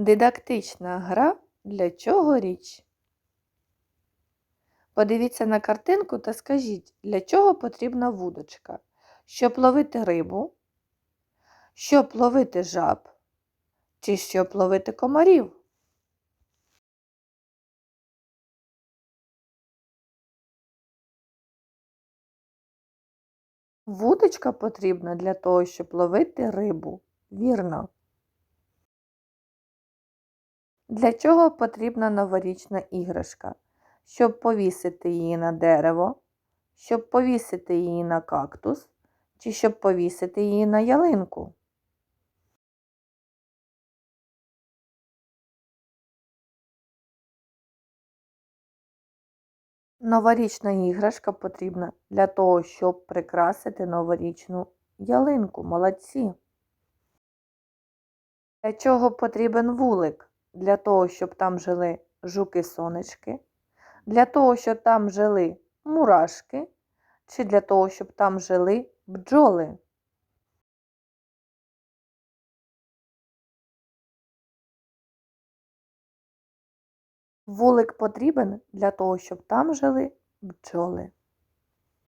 Дидактична гра для чого річ? Подивіться на картинку та скажіть, для чого потрібна вудочка? Щоб ловити рибу, щоб ловити жаб чи щоб ловити комарів? Вудочка потрібна для того, щоб ловити рибу. Вірно. Для чого потрібна новорічна іграшка? Щоб повісити її на дерево, щоб повісити її на кактус, чи щоб повісити її на ялинку? Новорічна іграшка потрібна для того, щоб прикрасити новорічну ялинку. Молодці. Для чого потрібен вулик? Для того, щоб там жили жуки-сонечки, для того, щоб там жили мурашки, чи для того, щоб там жили бджоли. Вулик потрібен для того, щоб там жили бджоли.